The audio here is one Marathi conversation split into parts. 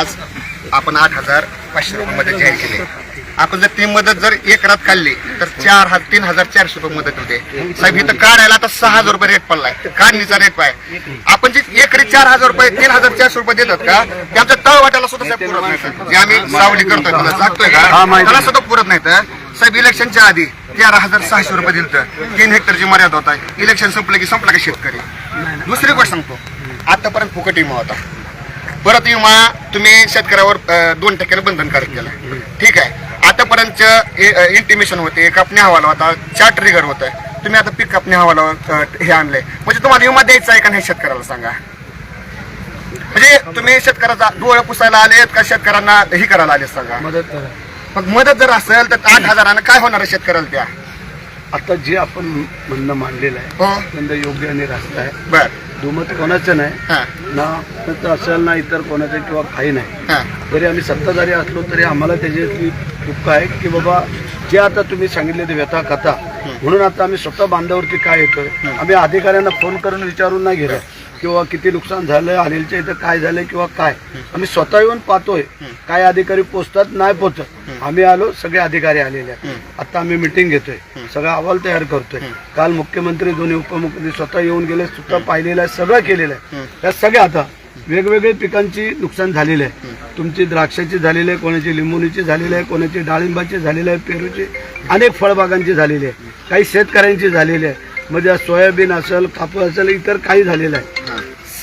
आज आपण आठ हजार पाचशे रुपये जाहीर केले. आपण जर ती मदत जर एकरात काढली तर चार हजार तीन हजार चारशे रुपये मदत होते. साहेब इथं काढायला आता सहा हजार रुपये रेट पडलाय. काढणीचा रेट पाय. आपण जे एकरी चार हजार रुपये तीन हजार चारशे रुपये देतात का? ते आमच्या तळवाट्याला सुद्धा साहेब पुरत नाही. जे आम्ही सावली करतोय त्याला जागतोय का? त्याला सुद्धा पुरत नाही तर साहेब इलेक्शनच्या आधी तेरा हजार सहाशे रुपये दिलं तीन हेक्टरची मर्यादा होता. इलेक्शन संपलं की संपला का शेतकरी? दुसरी गोष्ट सांगतो. आतापर्यंत फुकट विमा होता. परत विमा तुम्ही शेतकऱ्यावर दोन टक्क्याने बंधनकारक केला. ठीक आहे. आतापर्यंत इंटिमेशन होते कापणी हवाला होता चार्ट ट्रिगर होतं. तुम्ही आता पीक कापणी हवाला हे आणलंय म्हणजे तुम्हाला विमा द्यायचा आहे का नाही शेतकऱ्याला सांगा. म्हणजे तुम्ही शेतकऱ्याचा डोळे पुसायला आलेत का शेतकऱ्यांना हे करायला आलेत सांगा. मग मदत जर असेल तर आठ हजारानं काय होणार आहे शेतकऱ्याला त्या? आता जे आपण म्हणणं मांडलेलं आहे हो. योग्य आणि रास्त आहे. बर. दुमत कोणाचं नाही ना असेल ना इतर कोणाचं किंवा काही नाही. जरी आम्ही सत्ताधारी असलो तरी आम्हाला त्याच्यातली दुःख आहे की बाबा जे आता तुम्ही सांगितले ते व्यथा कथा. म्हणून आता आम्ही स्वतः बांधावरती काय येतोय? आम्ही अधिकाऱ्यांना फोन करून विचारून नाही घेतो. किंवा किती नुकसान झालंय अनिलच्या इथं काय झालंय किंवा काय. आम्ही स्वतः येऊन पाहतोय. काय अधिकारी पोचतात नाही पोचत. आम्ही आलो सगळे अधिकारी आलेले आहेत. आता आम्ही मिटिंग घेतोय. सगळा अहवाल तयार करतोय. काल मुख्यमंत्री दोन्ही उपमुख्यमंत्री स्वतः येऊन गेले स्वतः पाहिलेलं आहे सगळं केलेलं आहे. त्या सगळ्या आता वेगवेगळे पिकांची नुकसान झालेलं आहे. तुमची द्राक्षाची झालेली आहे कोणाची लिंबुनीची झालेली आहे कोणाची डाळिंबाची झालेली आहे पेरूची अनेक फळबागांची झालेली आहे. काही शेतकऱ्यांची झालेली आहे. म्हणजे सोयाबीन असेल कापूस असेल इतर काही झालेलं आहे.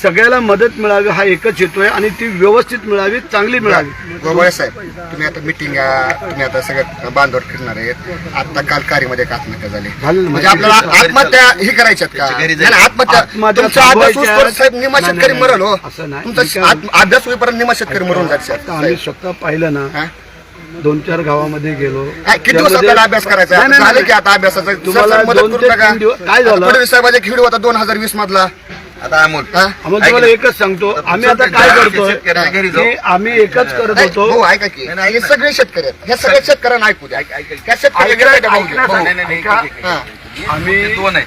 सगळ्याला मदत मिळावी हा एकच हेतू आहे आणि ती व्यवस्थित मिळावी चांगली मिळावी. गोगोळे साहेब तुम्ही आता मिटिंग तुम्ही आता सगळं बांधवर फिरणार आहेत. आता काल कार्यमध्ये एक आत्महत्या झाली. म्हणजे आपल्याला आत्महत्या ही करायच्यात का? नाही, नाही, आत्महत्या आत्महत्या तुमचा अभ्यास थांबवायच्या. होईपर्यंत साहेब निमा नाही, शेतकरी नाही, मरल. हो असं नाही. तुमचा मी काय- आत्म- अभ्यास होईपर्यंत निमा शेतकरी मरून जात आता आम्ही स्वतः पाहिलं ना दोन चार गावामध्ये गेलो. किती दिवस त्यामध्ये- आपल्याला अभ्यास करायचा? नाही, आहे? नाही, झालं नाही. की आता अभ्यासाचं? तुम्हाला सर, सर, मदत दोन करू ते नका. तीन दिवस- काय झालं? फडणवीस साहेबाचा खेळ होता दोन हजार वीस मधला. आता अमोल हा? आम्हाला तुम्हाला एकच सांगतो आम्ही आता काय करतोय शेतकऱ्याच्या घरी जाऊ. की आम्ही एकच करत नाही, होतो भाऊ ऐका की हे सगळे शेतकरी आहेत ह्या सगळ्या शेतकऱ्यांना ऐकू द्या ऐका- ऐका ना, भाऊ. नाही, नाही, नाही, ऐका. एक- एक- हा. आम्ही दोन आहेत.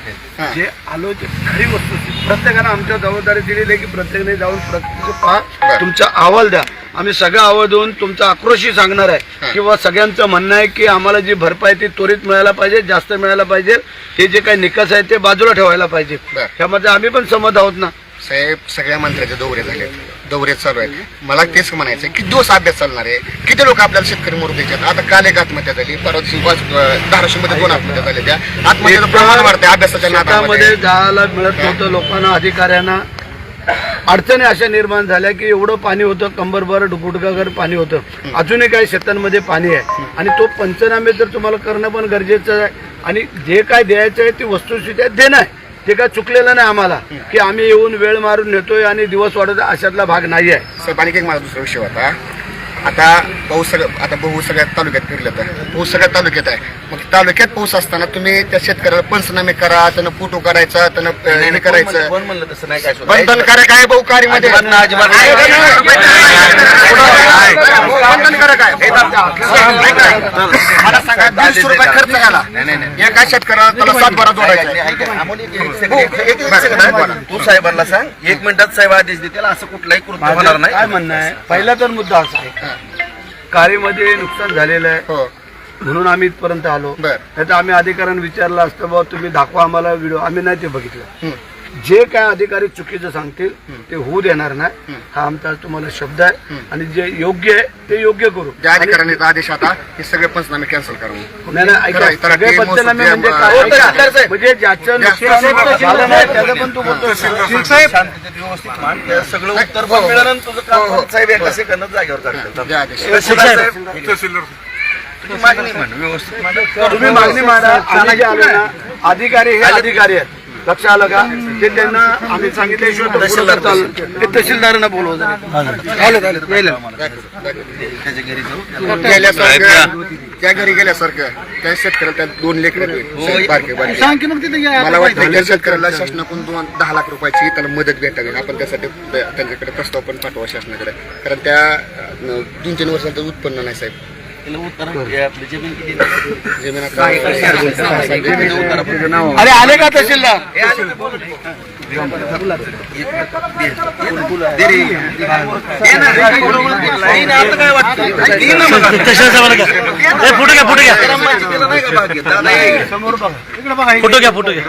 जे आलो ते खरी वस्तू प्रत्येकानं आमच्या जबाबदारी दिलेली आहे की प्रत्येकाने जाऊन प्रत्येक पहा बरं. तुमचा अहवाल द्या. आम्ही सगळा अहवाल देऊन तुमचा आक्रोशही सांगणार आहे. किंवा सगळ्यांचं म्हणणं आहे की आम्हाला जी भरपाई ती त्वरित मिळायला पाहिजे जास्त मिळायला पाहिजे. हे जे काही निकष आहे ते बाजूला ठेवायला पाहिजे. बरं. त्यामध्ये आम्ही पण सहमत आहोत ना. साहेब सगळ्या मंत्र्याचे दौरे झाले दौरे चालू आहेत मला तेच म्हणायचं किती दिवस अभ्यास चालणार आहे. किती लोक आपल्याला शेतकरी मरू द्यायच्यात आता काल एक आत्महत्या झाली परवा दिवशी धाराशिवमध्ये दोन आत्महत्या झाल्या त्या आत्महत्याचं प्रमाण वाढतंय अभ्यासाच्या शेतामध्ये जायला मिळत नव्हतं लोकांना अधिकाऱ्यांना. अडचणी अशा निर्माण झाल्या की एवढं पाणी होतं कंबरभर गुडघागर पाणी होतं. अजूनही काही शेतांमध्ये पाणी आहे. आणि तो पंचनामे तर तुम्हाला करणं पण गरजेचं आहे. आणि जे काय द्यायचं आहे ती वस्तुस्थिती देणं आहे. ते काय चुकलेलं नाही आम्हाला की आम्ही येऊन वेळ मारून नेतोय आणि दिवस वाढत अशातला भाग नाही आहे साहेब आणखी एक माझा दुसरा विषय होता. आता पाऊस सगळं आता पाऊस सगळ्या तालुक्यात फिरलं तर पाऊस सगळ्या तालुक्यात आहे मग तालुक्यात पाऊस असताना तुम्ही त्या शेतकऱ्याला पंचनामे करा त्यांना फोटो करायचा त्यांना हे करायचं कोण म्हणलं तसं नाही काय सुद्धा. बंधनकारक आहे भाऊ मध्ये अजिबात नाही, अजिबात नाही. बंधनकारक आहे मला सांगा दीडशे रुपये खर्च झाला नाही, नाही, नाही. एका शेतकऱ्याला त्याला सात बारा जोडायचा आहे. ऐका, ऐका. अमोल, एक- हो. तू साहेबांना सांग एक मिनिटात साहेब आदेश देतील असं कुठलाही कृत्य होणार नाही काय म्हणणं आहे पहिला तर मुद्दा असा आहे कारीमध्ये नुकसान झालेलं आहे. हो. म्हणून आम्ही इथपर्यंत आलो. नाही तर आम्ही अधिकाऱ्यांना विचारलं असतं बाबा तुम्ही दाखवा आम्हाला व्हिडिओ. आम्ही नाही ते बघितलं. जे काय अधिकारी चुकीचं सांगतील ते होऊ देणार नाही. हा आमचा तुम्हाला शब्द आहे. आणि जे योग्य आहे ते योग्य करू. ज्या अधिकाऱ्याने आदेश आता हे सगळे पंचनामे कॅन्सल नाही नाही ऐका. करा, सगळे ते पंचनामे म्हणजे काय? साहेब. म्हणजे ज्याचं नुकसान झालं नाही त्याचं पण तू बोलतो शांततेत व्यवस्थित मान त्या सगळं उत्तर पण मिळालं आणि तुझं काम पण साहेब एका सेकंदात जागेवर काढतात जे आदेश. तहसीलदार साहेब, तुझी मागणी म्हण व्यवस्थित मान. तुम्ही मागणी मांडा. आम्ही जे आलो ना अधिकारी हे अधिकारी आहेत. लक्ष आलं का? ते त्यांना आम्ही सांगितल्याशिवाय तो तहसीलदारांना बोलवा जरा. त्याच्या घरी जाऊ. गेल्यासारखं त्या घरी गेल्यासारखं त्या शेतकऱ्याला दोन लेकर बारके बारके. मला वाटतं त्या शेतकऱ्याला शासनाकडून दोन दहा लाख रुपयाची त्याला मदत भेटावी. आपण त्यासाठी त्यांच्याकडे प्रस्ताव पण पाठवा शासनाकडे. कारण त्या दोन तीन वर्षाचं उत्पन्न नाही साहेब. उत्तर. जमीन किती अरे आले का तहसीलदार? हे. फोटो घ्या फोटो घ्या. फोटो घ्या फोटो घ्या.